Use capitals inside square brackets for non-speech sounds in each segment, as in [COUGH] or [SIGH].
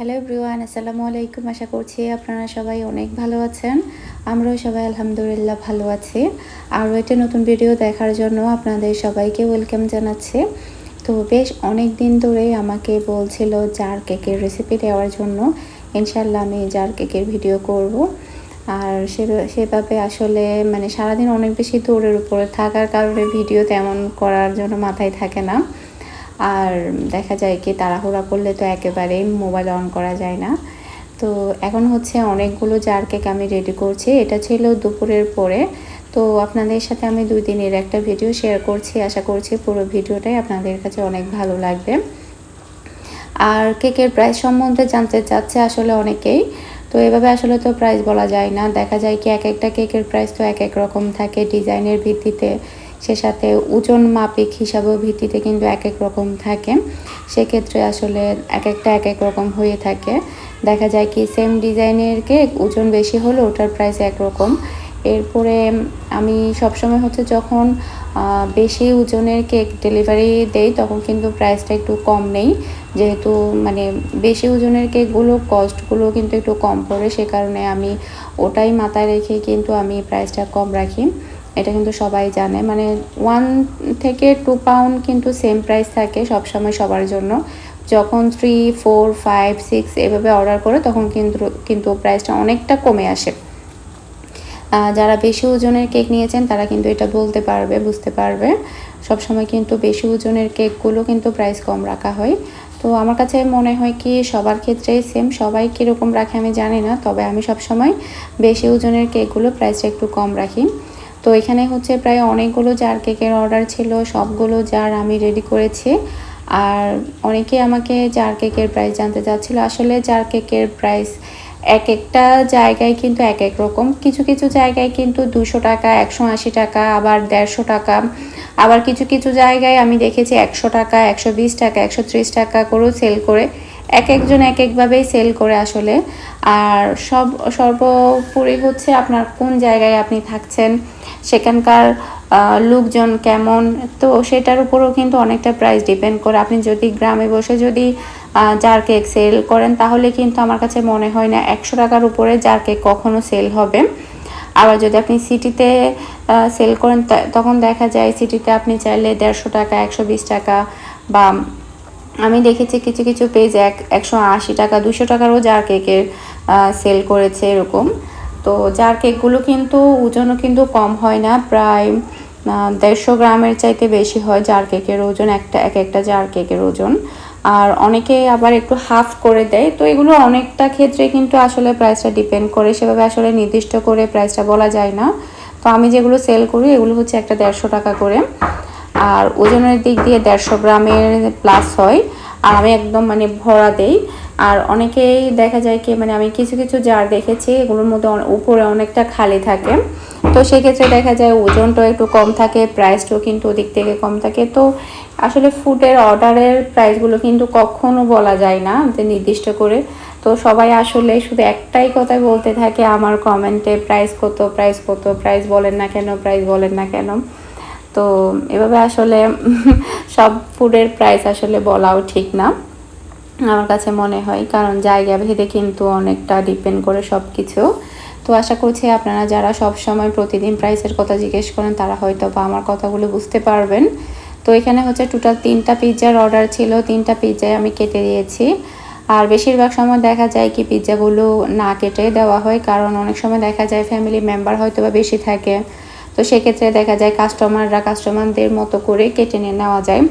Hello everyone আসসালামু আলাইকুম আশা করছি আপনারা সবাই অনেক ভালো আছেন আমরাও সবাই আলহামদুলিল্লাহ ভালো আছি আরও একটা নতুন ভিডিও দেখার জন্য আপনাদের সবাইকে ওয়েলকাম জানাচ্ছি তো বেশ অনেক দিন ধরেই আমাকে বলছিল জার কেকের রেসিপি দেওয়ার জন্য ইনশাল্লাহ আমি জার কেকের ভিডিও করব আর সেভাবে আসলে মানে সারাদিন অনেক বেশি দৌড়ের উপরে থাকার কারণে ভিডিও তেমন করার জন্য মাথায় থাকে না আর দেখা যায় কি তাড়াহুড়া করলে তো একেবারেই মোবাইল অন করা যায় না। তো এখন হচ্ছে অনেকগুলো জার কেক আমি রেডি করছি। এটা ছিল দুপুরের পরে। তো আপনাদের সাথে আমি দুই দিনের একটা ভিডিও শেয়ার করছি। আশা করছি পুরো ভিডিওটাই আপনাদের কাছে অনেক ভালো লাগবে। আর কেকের প্রাইস সম্বন্ধে জানতে চাচ্ছে আসলে অনেকেই। তো এভাবে আসলে তো প্রাইস বলা যায় না। দেখা যায় কি এক একটা কেকের প্রাইস তো এক এক রকম থাকে। ডিজাইনের ভিত্তিতে সে সাথে ওজন মাপিক হিসাবেও ভিত্তিতে কিন্তু এক এক রকম থাকে। সেক্ষেত্রে আসলে এক একটা এক এক রকম হয়ে থাকে। দেখা যায় কি সেম ডিজাইনের কেক ওজন বেশি হলে ওটার প্রাইস একরকম। এরপরে আমি সবসময় হচ্ছে যখন বেশি ওজনের কেক ডেলিভারি দেই, তখন কিন্তু প্রাইসটা একটু কম নেই। যেহেতু মানে বেশি ওজনের কেকগুলো কস্টগুলো কিন্তু একটু কম পড়ে, সে কারণে আমি ওটাই মাথায় রেখে কিন্তু আমি প্রাইসটা কম রাখি। এটা কিন্তু সবাই জানে। মানে ওয়ান থেকে টু পাউন্ড কিন্তু সেম প্রাইস থাকে সব সময় সবার জন্য। যখন থ্রি ফোর ফাইভ সিক্স এভাবে অর্ডার করে তখন কিন্তু কিন্তু প্রাইসটা অনেকটা কমে আসে। যারা বেশি ওজনের কেক নিয়েছেন তারা কিন্তু এটা বলতে পারবে, বুঝতে পারবে। সব সময় কিন্তু বেশি ওজনের কেকগুলো কিন্তু প্রাইস কম রাখা হয়। তো আমার কাছে মনে হয় কি, সবার ক্ষেত্রেই সেম সবাই কীরকম রাখে আমি জানি না, তবে আমি সব সময় বেশি ওজনের কেকগুলো প্রাইসটা একটু কম রাখি। তো এখানে হচ্ছে প্রায় অনেকগুলো জার কেকের অর্ডার ছিল, সবগুলো জার আমি রেডি করেছি। আর অনেকে আমাকে জার কেকের প্রাইস জানতে চাচ্ছিল। আসলে জার কেকের প্রাইস এক একটা জায়গায় কিন্তু এক এক রকম। কিছু কিছু জায়গায় কিন্তু দুশো টাকা, একশো আশি টাকা, আবার দেড়শো টাকা। আবার কিছু কিছু জায়গায় আমি দেখেছি একশো টাকা, একশো বিশ টাকা, একশো ত্রিশ টাকা করেও সেল করে। এক একজন এক একভাবেই সেল করে আসলে। আর সব, সর্বোপরি হচ্ছে আপনার কোন জায়গায় আপনি থাকছেন, সেখানকার লোকজন কেমন, তো সেটার উপরেও কিন্তু অনেকটা প্রাইস ডিপেন্ড করে। আপনি যদি গ্রামে বসে যদি জার কেক সেল করেন, তাহলে কিন্তু আমার কাছে মনে হয় না একশো টাকার উপরে জার কেক কখনো সেল হবে। আবার যদি আপনি সিটিতে সেল করেন তখন দেখা যায় সিটিতে আপনি চাইলে দেড়শো টাকা, একশো বিশ টাকা বা আমি দেখেছি কিছু কিছু পেজ এক, একশো আশি টাকা, দুশো টাকারও জার কেকের সেল করেছে এরকম। তো জার কেকগুলো কিন্তু ওজনও কিন্তু কম হয় না, প্রায় দেড়শো গ্রামের চাইতে বেশি হয় জার কেকের ওজন, একটা, এক একটা জার কেকের ওজন। আর অনেকে আবার একটু হাফ করে দেয়। তো এগুলো অনেকটা ক্ষেত্রে কিন্তু আসলে প্রাইসটা ডিপেন্ড করে। সেভাবে আসলে নির্দিষ্ট করে প্রাইসটা বলা যায় না। তো আমি যেগুলো সেল করি, এগুলো হচ্ছে একটা দেড়শো টাকা করে। আর ওজনের দিক দিয়ে দেড়শো গ্রামের প্লাস হয়। আর আমি একদম মানে ভরা দেই। আর অনেকেই দেখা যায় কি মানে আমি কিছু কিছু জার দেখেছি, এগুলোর মধ্যে উপরে অনেকটা খালি থাকে। তো সেক্ষেত্রে দেখা যায় ওজনটাও একটু কম থাকে প্রাইসটাও কিন্তু ওদিক থেকে কম থাকে। তো আসলে ফুডের অর্ডারের প্রাইসগুলো কিন্তু কখনো বলা যায় না, যে নির্দিষ্ট করে। তো সবাই আসলে শুধু একটাই কথাই বলতে থাকে, আমার কমেন্টে প্রাইস কত প্রাইস কত প্রাইস বলেন না কেন প্রাইস বলেন না কেন। তো এভাবে আসলে [LAUGHS] সব ফুডের প্রাইস আসলে বলাও ঠিক না। আমার কাছে মনে হয় কারণ জায়গা ভেদে কিন্তু অনেকটা ডিপেন্ড করে সব কিছু তো আশা করছি আপনারা যারা সব সময় প্রতিদিন প্রাইসের কথা জিজ্ঞেস করেন, তারা হয়তো বা আমার কথাগুলো বুঝতে পারবেন। তো এখানে হচ্ছে টোটাল তিনটা পিৎজার অর্ডার ছিল, তিনটা পিৎজায় আমি কেটে দিয়েছি। আর বেশিরভাগ সময় দেখা যায় কি পিৎজাগুলো না কেটে দেওয়া হয়, কারণ অনেক সময় দেখা যায় ফ্যামিলি মেম্বার হয়তো বা বেশি থাকে। তো সেক্ষেত্রে দেখা যায় কাস্টমাররা কাস্টমারদের মতো করে কেটে নিয়ে নেওয়া যায়।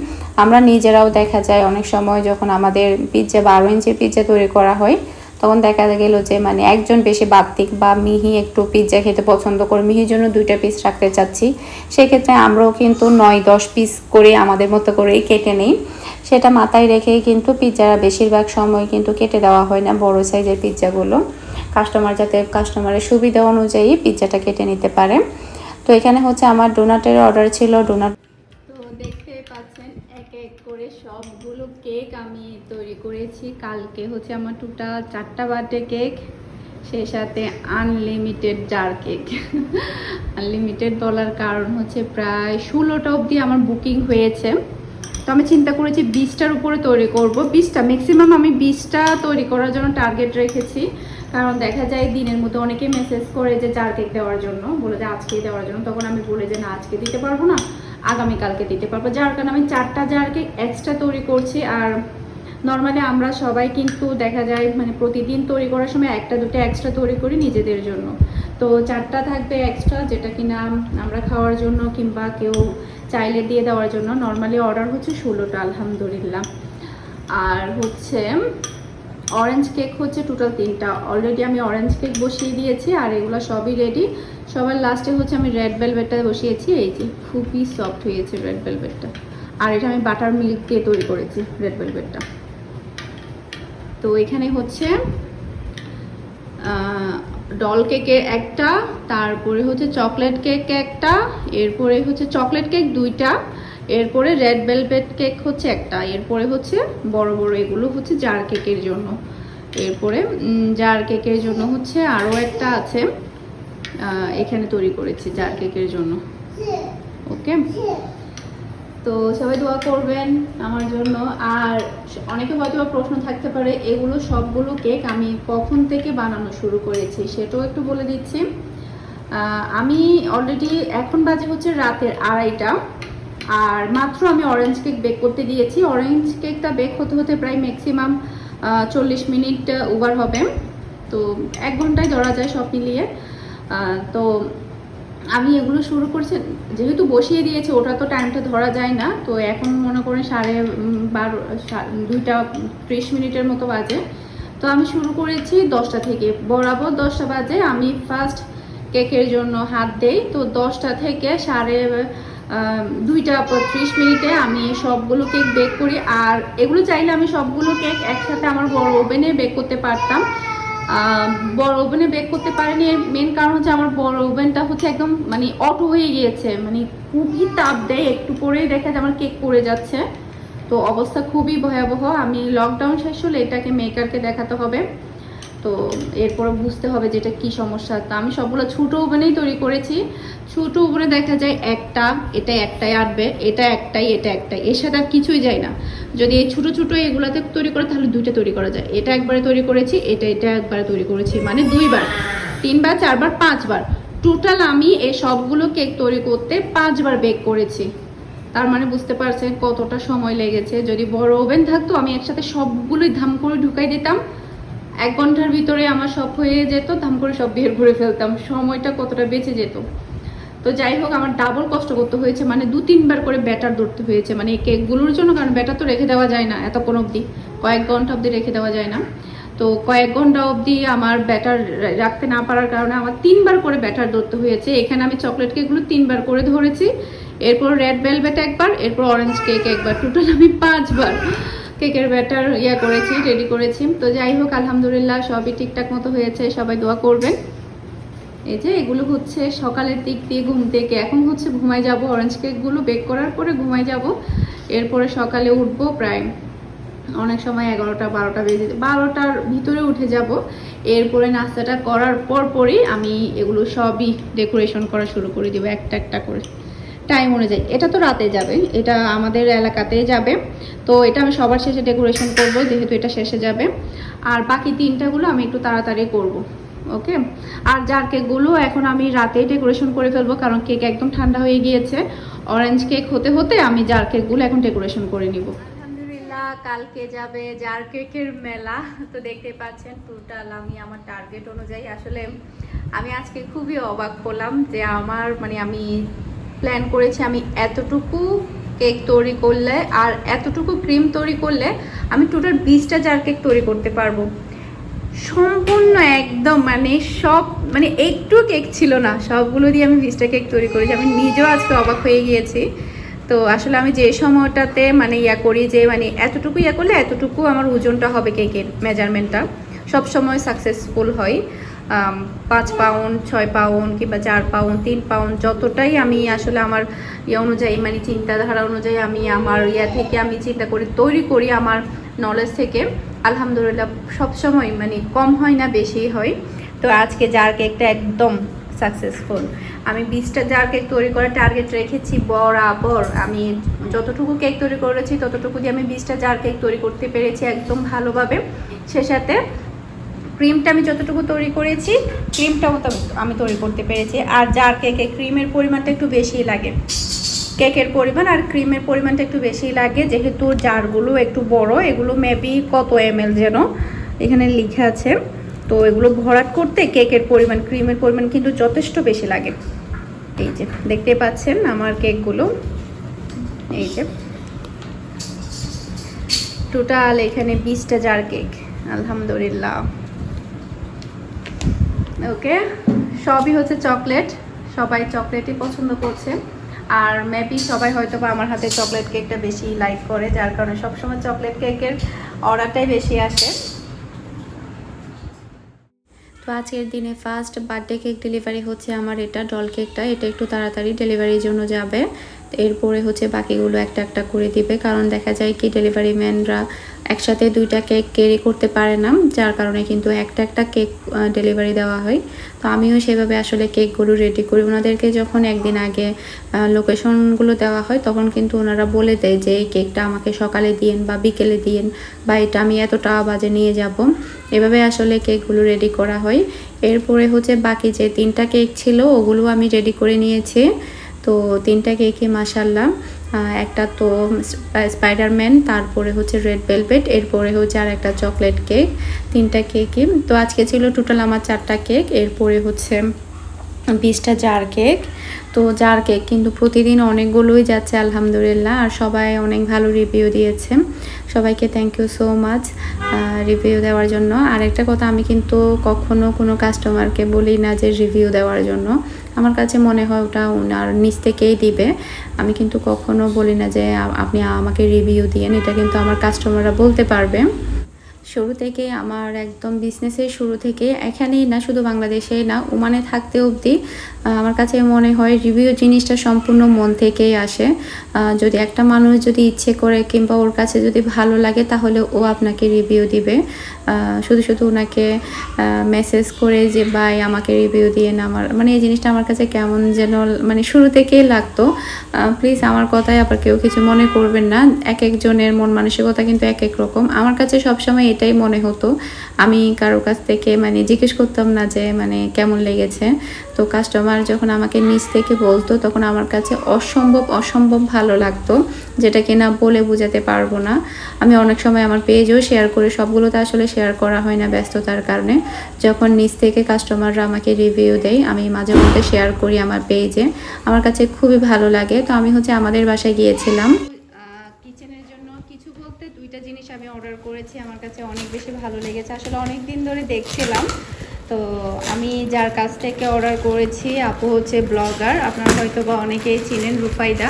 আমরা নিজেরাও দেখা যায় অনেক সময় যখন আমাদের পিৎজা বারো ইঞ্চির পিৎজা তৈরি করা হয়, তখন দেখা গেল যে মানে একজন বেশি বাত্তিক বা মিহি একটু পিৎজা খেতে পছন্দ করে, মিহির জন্য দুইটা পিস রাখতে চাচ্ছি। সেক্ষেত্রে আমরাও কিন্তু নয় দশ পিস করে আমাদের মতো করেই কেটে নিই। সেটা মাথায় রেখেই কিন্তু পিৎজা বেশিরভাগ সময় কিন্তু কেটে দেওয়া হয় না বড় সাইজের পিৎজাগুলো কাস্টমার যাতে কাস্টমারের সুবিধা অনুযায়ী পিৎজাটা কেটে নিতে পারে। তো এখানে হচ্ছে আমার ডোনাটের অর্ডার ছিল ডোনাট তো দেখতে পাচ্ছেন, এক এক করে সবগুলো কেক আমি তৈরি করেছি। কালকে হচ্ছে আমার টোটাল চারটা বার্থডে কেক সেই সাথে আনলিমিটেড জার কেক আনলিমিটেড বলার কারণ হচ্ছে প্রায় ষোলোটা অবধি আমার বুকিং হয়েছে। তো আমি চিন্তা করেছি, বিশটার উপরে তৈরি করব। বিশটা ম্যাক্সিমাম আমি বিশটা তৈরি করার জন্য টার্গেট রেখেছি। কারণ দেখা যায় দিনের মধ্যে অনেকে মেসেজ করে যে চার কেক দেওয়ার জন্য, বলে যে আজকেই দেওয়ার জন্য। তখন আমি বলে যে না, আজকে দিতে পারব না, আগামীকালকে দিতে পারব। যার কারণে আমি চারটা জার কেক এক্সট্রা তৈরি করছি। আর নর্মালি আমরা সবাই কিন্তু দেখা যায় মানে প্রতিদিন তৈরি করার সময় একটা, দুটো এক্সট্রা তৈরি করি নিজেদের জন্য। তো চারটা থাকবে এক্সট্রা যেটা কিনা আমরা খাওয়ার জন্য কিংবা কেউ চাইলে দিয়ে দেওয়ার জন্য। নর্মালি অর্ডার হচ্ছে ষোলোটা, আলহামদুলিল্লাহ। আর হচ্ছে অরেঞ্জ কেক হচ্ছে টোটাল তিনটা। অলরেডি আমি অরেঞ্জ কেক বসিয়ে দিয়েছি আর এগুলো সবই রেডি সবার লাস্টে হচ্ছে আমি রেড ভেলভেটটা বসিয়েছি। এই যে খুবই সফট হয়েছে রেড ভেলভেটটা আর এটা আমি বাটার মিল্ক দিয়ে তৈরি করেছি রেড ভেলভেটটা তো এখানে হচ্ছে ডল কেকের একটা, তারপরে হচ্ছে চকলেট কেক একটা, এরপরে হচ্ছে চকলেট কেক দুইটা। এরপরে রেড ভেলভেট কেক হচ্ছে একটা, এরপরে হচ্ছে বড় বড় এগুলো হচ্ছে জার কেকের জন্য। এরপরে জার কেকের জন্য হচ্ছে আরও একটা আছে এখানে তৈরি করেছি জার কেকের জন্য। ওকে? তো সবাই দোয়া করবেন আমার জন্য। আর অনেকে হয়তো প্রশ্ন থাকতে পারে, এগুলো সবগুলো কেক আমি কখন থেকে বানানো শুরু করেছি সেটাও একটু বলে দিচ্ছি। আমি অলরেডি এখন বাজে হচ্ছে রাতের আড়াইটা। আর মাত্র আমি অরেঞ্জ কেক বেক করতে দিয়েছি। অরেঞ্জ কেকটা বেক হতে হতে প্রায় ম্যাক্সিমাম চল্লিশ মিনিট ওভার হবে। তো এক ঘন্টায় ধরা যায় সব মিলিয়ে। তো আমি এগুলো শুরু করছি। যেহেতু বসিয়ে দিয়েছি, ওটা তো টাইমটা ধরা যায় না। তো এখন মনে করেন সাড়ে বারো দুইটা ত্রিশ মিনিটের মতো বাজে। তো আমি শুরু করেছি দশটা থেকে। বরাবর দশটা বাজে। আমি ফার্স্ট কেকের জন্য হাত দেই। তো দশটা থেকে সাড়ে দুইটা ত্রিশ মিনিটে আমি সবগুলো কেক বেক করি। আর এগুলো চাইলে আমি সবগুলো কেক একসাথে আমার বড় ওভেনে বেক করতে পারতাম। বড় ওভেনে বেক করতে পারিনি। এর মেন কারণ হচ্ছে আমার বড় ওভেনটা হচ্ছে একদম মানে অটো হয়ে গিয়েছে। মানে খুবই তাপ দেয়। একটু পরেই দেখা যায় আমার কেক পড়ে যাচ্ছে। তো অবস্থা খুবই ভয়াবহ। আমি লকডাউন শেষ হলে এটাকে মেকারকে দেখাতে হবে। তো এরপরে বুঝতে হবে যে এটা কী সমস্যা। তা আমি সবগুলো ছোটো ওভেনেই তৈরি করেছি। ছোটো ওভেনে দেখা যায় একটা, এটা একটাই আসবে এটা একটাই এটা একটাই। এর সাথে আর কিছুই যায় না। যদি এই ছোটো ছোটো এগুলাতে তৈরি করে, তাহলে দুইটা তৈরি করা যায়। এটা একবারে তৈরি করেছি, এটা এটা একবারে তৈরি করেছি। মানে দুইবার, তিনবার, চারবার, পাঁচবার। টোটাল আমি এই সবগুলো কেক তৈরি করতে পাঁচবার বেক করেছি। তার মানে বুঝতে পারছেন কতটা সময় লেগেছে। যদি বড় ওভেন থাকতো, আমি একসাথে সবগুলোই ধাম করে ঢুকাই দিতাম। এক ঘণ্টার ভিতরে আমার সব হয়ে যেত ধাম করে সব বের করে ফেলতাম। সময়টা কতটা বেঁচে যেত। তো যাই হোক, আমার ডাবল কষ্ট করতে হয়েছে মানে দু তিনবার করে ব্যাটার ধরতে হয়েছে মানে এই কেকগুলোর জন্য, কারণ ব্যাটার তো রেখে দেওয়া যায় না এতক্ষণ অবধি, কয়েক ঘণ্টা অবধি রেখে দেওয়া যায় না। তো কয়েক ঘণ্টা অবধি আমার ব্যাটার রাখতে না পারার কারণে আমার তিনবার করে ব্যাটার ধরতে হয়েছে। এখানে আমি চকলেট কেকগুলো তিনবার করে ধরেছি, এরপর রেড ভেলভেট একবার, এরপর অরেঞ্জ কেক একবার। টোটাল আমি পাঁচবার। কেকের ব্যাটার ইয়া করেছি রেডি করেছি। তো যাই হোক, আলহামদুলিল্লাহ সবই ঠিকঠাক মতো হয়েছে, সবাই দোয়া করবেন। এই যে এগুলো হচ্ছে সকালের দিক দিয়ে ঘুম থেকে। এখন হচ্ছে ঘুমাই যাব অরেঞ্জ কেকগুলো বেক করার পরে ঘুমাই যাব। এরপরে সকালে উঠবো প্রায় অনেক সময় এগারোটা, বারোটা বেজে বারোটার ভিতরে উঠে যাব। এরপরে নাস্তাটা করার পর পরই আমি এগুলো সবই ডেকোরেশন করা শুরু করে দেবো, একটা একটা করে। টাইম অনুযায়ী। এটা তো রাতে যাবে, এটা আমাদের এলাকাতেই যাবে। তো এটা আমি সবার শেষে ডেকোরেশন করব, যেহেতু এটা শেষে যাবে। আর বাকি তিনটাগুলো আমি একটু তাড়াতাড়ি করব ওকে আর যার কেকগুলো এখন আমি রাতেই ডেকোরেশন করে ফেলব, কারণ কেক একদম ঠান্ডা হয়ে গিয়েছে। অরেঞ্জ কেক হতে হতে আমি জার কেকগুলো এখন ডেকোরেশন করে নিব। কালকে যাবে জার কেকের মেলা। তো দেখতে পাচ্ছেন টোটাল আমি আমার টার্গেট অনুযায়ী। আসলে আমি আজকে খুবই অবাক হলাম যে আমার মানে আমি প্ল্যান করেছি আমি এতটুকু কেক তৈরি করলে আর এতটুকু ক্রিম তৈরি করলে আমি টোটাল বিশটা জার কেক তৈরি করতে পারব। সম্পূর্ণ একদম মানে সব মানে একটু কেক ছিল না, সবগুলো দিয়ে আমি বিশটা কেক তৈরি করেছি। আমি নিজেও আজকে অবাক হয়ে গিয়েছি। তো আসলে আমি যে সময়টাতে মানে ইয়া করি যে মানে এতটুকু ইয়া করলে এতটুকু আমার ওজনটা হবে কেকের মেজারমেন্টটা সব সময় সাকসেসফুল হয়। পাঁচ পাউন্ড, ছয় পাউন্ড কিংবা চার পাউন্ড, তিন পাউন্ড, যতটাই আমি আসলে আমার ইয়ে অনুযায়ী মানে চিন্তাধারা অনুযায়ী আমি আমার ইয়া থেকে আমি চিন্তা করি, তৈরি করি আমার নলেজ থেকে, আলহামদুলিল্লাহ সবসময় মানে কম হয় না, বেশি হয়। তো আজকে জার কেকটা একদম সাকসেসফুল আমি বিশটা জার কেক তৈরি করার টার্গেট রেখেছি বরাবর। আমি যতটুকু কেক তৈরি করেছি, ততটুকু দিয়ে আমি বিশটা জার কেক তৈরি করতে পেরেছি একদম ভালোভাবে। সে সাথে ক্রিমটা আমি যতটুকু তৈরি করেছি ক্রিমটাও তো আমি তৈরি করতে পেরেছি। আর যার কেকে ক্রিমের পরিমাণটা একটু বেশি লাগে কেকের পরিমাণ আর ক্রিমের পরিমাণটা একটু বেশি লাগে, যেহেতু জারগুলো একটু বড়, এগুলো মেবি কত এম এল যেন এখানে লিখে আছে। তো এগুলো ভরাট করতে কেকের পরিমাণ ক্রিমের পরিমাণ কিন্তু যথেষ্ট বেশি লাগে। এই যে, দেখতে পাচ্ছেন আমার কেকগুলো এই যে। টোটাল এখানে বিশটা জার কেক আলহামদুলিল্লাহ। ওকে? সবই হচ্ছে চকলেট। সবাই চকলেটই পছন্দ করছে। আর মেবি সবাই হয়তো বা আমার হাতে চকলেট কেকটা বেশি লাইক করে, যার কারণে সবসময় চকলেট কেকের অর্ডারটাই বেশি আসে। তো আজকের দিনে ফার্স্ট বার্থডে কেক ডেলিভারি হচ্ছে আমার এটা ডল কেকটা এটা একটু তাড়াতাড়ি ডেলিভারির জন্য যাবে। এরপরে হচ্ছে বাকিগুলো একটা একটা করে দিবে। কারণ দেখা যায় কি ডেলিভারি ম্যানরা একসাথে দুইটা কেক ক্যারি করতে পারে না, যার কারণে কিন্তু একটা একটা কেক ডেলিভারি দেওয়া হয়। তো আমিও সেভাবে আসলে কেকগুলো রেডি করি। ওনাদেরকে যখন একদিন আগে লোকেশনগুলো দেওয়া হয়, তখন কিন্তু ওনারা বলে দেয় যে, এই কেকটা আমাকে সকালে দিয়েন বা বিকেলে দিয়েন বা এটা আমি এতটা বাজে নিয়ে যাব। এভাবে আসলে কেকগুলো রেডি করা হয়। এরপরে হচ্ছে বাকি যে তিনটা কেক ছিল, ওগুলো আমি রেডি করে নিয়েছি। তো তিনটা কেকই মাসাল্লাহ একটা তো স্পাইডারম্যান, তারপরে হচ্ছে রেড ভেলভেট, এরপরে হচ্ছে আর একটা চকলেট কেক, তিনটা কেকই তো আজকে ছিল টোটাল আমার চারটা কেক এরপরে হচ্ছে বিশটা জার কেক তো জার কেক কিন্তু প্রতিদিন অনেকগুলোই যাচ্ছে, আলহামদুলিল্লাহ। আর সবাই অনেক ভালো রিভিউ দিয়েছে। সবাইকে thank you so much review দেওয়ার জন্য। আর একটা কথা আমি কিন্তু কখনো কোনো কাস্টমারকে বলি না যে রিভিউ দেওয়ার জন্য। আমার কাছে মনে হয় ওটা ওনার নিচ থেকেই দিবে। আমি কিন্তু কখনো বলি না যে আপনি আমাকে রিভিউ দিয়েন, এটা কিন্তু আমার কাস্টমাররা বলতে পারবে। শুরু থেকে আমার একদম বিজনেসের শুরু থেকে এখানেই না, শুধু বাংলাদেশেই না, ওমানে থাকতে অবধি আমার কাছে মনে হয় রিভিউ জিনিসটা সম্পূর্ণ মন থেকেই আসে। যদি একটা মানুষ যদি ইচ্ছে করে কিংবা ওর কাছে যদি ভালো লাগে, তাহলে ও আপনাকে রিভিউ দিবে। শুধু শুধু ওনাকে মেসেজ করে যে, ভাই, আমাকে রিভিউ দিয়ে না, আমার মানে এই জিনিসটা আমার কাছে কেমন যেন মানে শুরু থেকেই লাগতো। প্লিজ আমার কথায় আবার কেউ কিছু মনে করবেন না। এক একজনের মন মানসিকতা কিন্তু এক এক রকম। আমার কাছে সবসময় এটাই মনে হতো। আমি কারোর কাছ থেকে মানে জিজ্ঞেস করতাম না যে মানে কেমন লেগেছে। তো কাস্টমার যখন আমাকে নিচ থেকে বলতো, তখন আমার কাছে অসম্ভব অসম্ভব ভালো লাগতো। যেটা কিনা বলে বোঝাতে পারব না। আমি অনেক সময় আমার পেজও শেয়ার করে সবগুলো তো আসলে শেয়ার করা হয় না ব্যস্ততার কারণে। যখন নিচ থেকে কাস্টমাররা আমাকে রিভিউ দেয়, আমি মাঝে মধ্যে শেয়ার করি আমার পেজে আমার কাছে খুবই ভালো লাগে। তো আমি হচ্ছে আমাদের বাসায় গিয়েছিলাম। জিনিস আমি অর্ডার করেছি, আমার কাছে অনেক বেশি ভালো লেগেছে। আসলে অনেক দিন ধরে দেখছিলাম। তো আমি যার কাছ থেকে অর্ডার করেছি, আপু হচ্ছে ব্লগার আপনারা হয়তো বা অনেকেই চিনেন রূপাইদা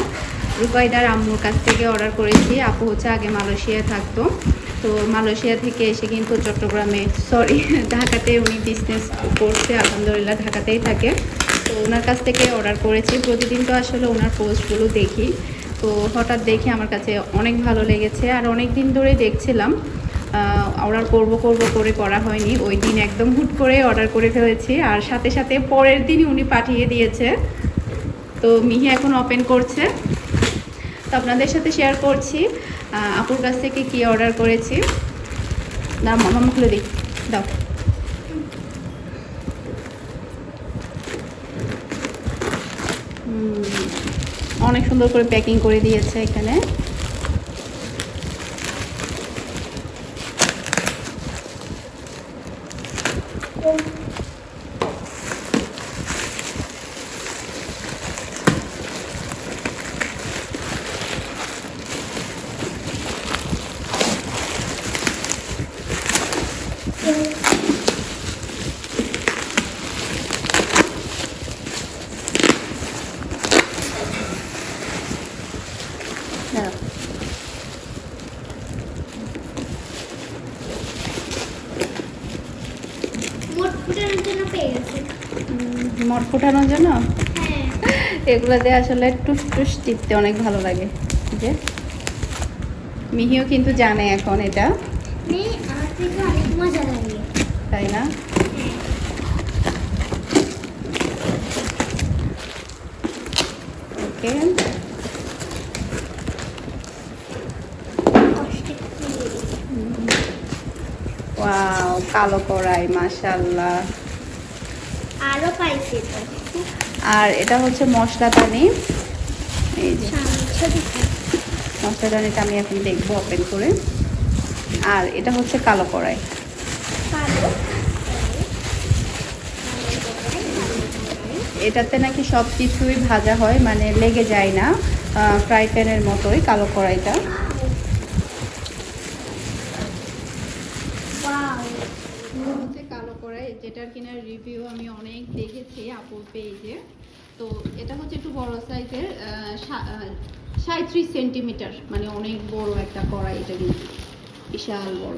রূপাইদার আম্মুর কাছ থেকে অর্ডার করেছি। আপু হচ্ছে আগে মালয়েশিয়ায় থাকতো। তো মালয়েশিয়া থেকে এসে কিন্তু চট্টগ্রামে সরি [LAUGHS] ঢাকাতে উনি বিজনেস করছে, আলহামদুলিল্লাহ ঢাকাতেই থাকে। তো ওনার কাছ থেকে অর্ডার করেছি। প্রতিদিন তো আসলে ওনার পোস্টগুলো দেখি। তো হঠাৎ দেখে আমার কাছে অনেক ভালো লেগেছে আর অনেক দিন ধরে দেখছিলাম। অর্ডার করব করব করে করা হয়নি। ওই দিন একদম হুট করে অর্ডার করে ফেলেছি। আর সাথে সাথে পরের দিনই উনি পাঠিয়ে দিয়েছে। তো মিহি এখন ওপেন করছে। তো আপনাদের সাথে শেয়ার করছি। আপুর কাছ থেকে কি অর্ডার করেছি। দাও মামা খুলে দিই দাও। হুম, অনেক সুন্দর করে প্যাকিং করে দিয়েছে এখানে দাঁড়াও। মট ফুটানোর জন্য? এগুলো দিয়ে আসলে টুস টুস টিপতে অনেক ভালো লাগে। যে মিহিও কিন্তু জানে এখন এটা। তাই না? ওকে। ওয়াও। কালো কড়াই মাশাল্লাহ আরও পাইছি আর এটা হচ্ছে মশলাদানি এই যে ছবি মশলাদানিটা আমি এখন দেখব ওপেন করে। আর এটা হচ্ছে কালো কড়াই। এটাতে নাকি সব কিছুই ভাজা হয় মানে লেগে যায় না ফ্রাই প্যানের মতোই কালো কড়াইটা ওয়াও হচ্ছে কালো যেটার কিনা রিভিউ আমি অনেক দেখেছি আপুর পেজে তো এটা হচ্ছে একটু বড় সাইজের সাঁত্রিশ সেন্টিমিটার মানে অনেক বড় একটা কড়াই এটা কিন্তু। বিশাল বড়।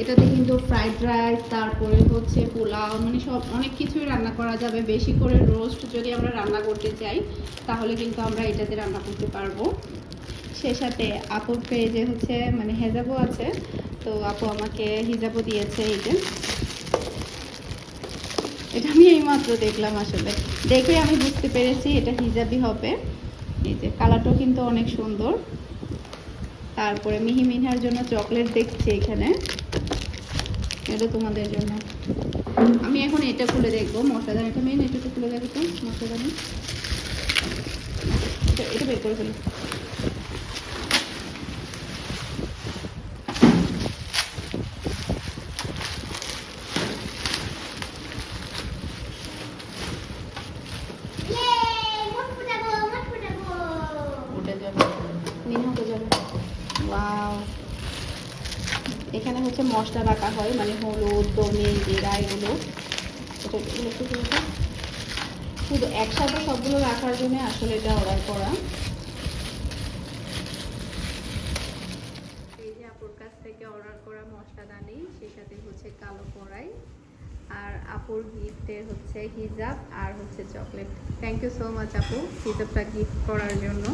এটাতে কিন্তু ফ্রাইড রাইস তারপরে হচ্ছে পোলাও মানে সব, অনেক কিছুই রান্না করা যাবে। বেশি করে রোস্ট যদি আমরা রান্না করতে চাই, তাহলে কিন্তু আমরা এটাতে রান্না করতে পারব। সে সাথে আপুর পেজে হচ্ছে মানে হেজাবও আছে। তো আপু আমাকে হিজাবও দিয়েছে এই যে। এটা আমি এইমাত্র দেখলাম আসলে। দেখে আমি বুঝতে পেরেছি এটা হিজাবি হবে। এই যে কালারটাও কিন্তু অনেক সুন্দর। তারপরে মিহি মিনহার জন্য চকলেট দেখছি এখানে। এটা তোমাদের জন্য। আমি এখন এটা খুলে দেখব। মশলাদানিটা মেন এটা তো খুলে দেখো তো, মশলাদানি। এটা বের করে ফেলো ইয়ে মোট ফুটাবো মোট ফুটাবো উঠে যাবে মিনহাকে যাবে ওয়াও এখানে হচ্ছে মশলা রাখা হয় মানে হলুদ, ধনে, জিরা এগুলো। শুধু একসাথে সবগুলো রাখার জন্য আসলে এটা অর্ডার করা। এই যে আপুর কাছ থেকে অর্ডার করা হচ্ছে কালো কড়াই আর আপুর হচ্ছে হিজাব আর হচ্ছে chocolate. Thank you so much আপু, হিজাবটা গিফট করার জন্য।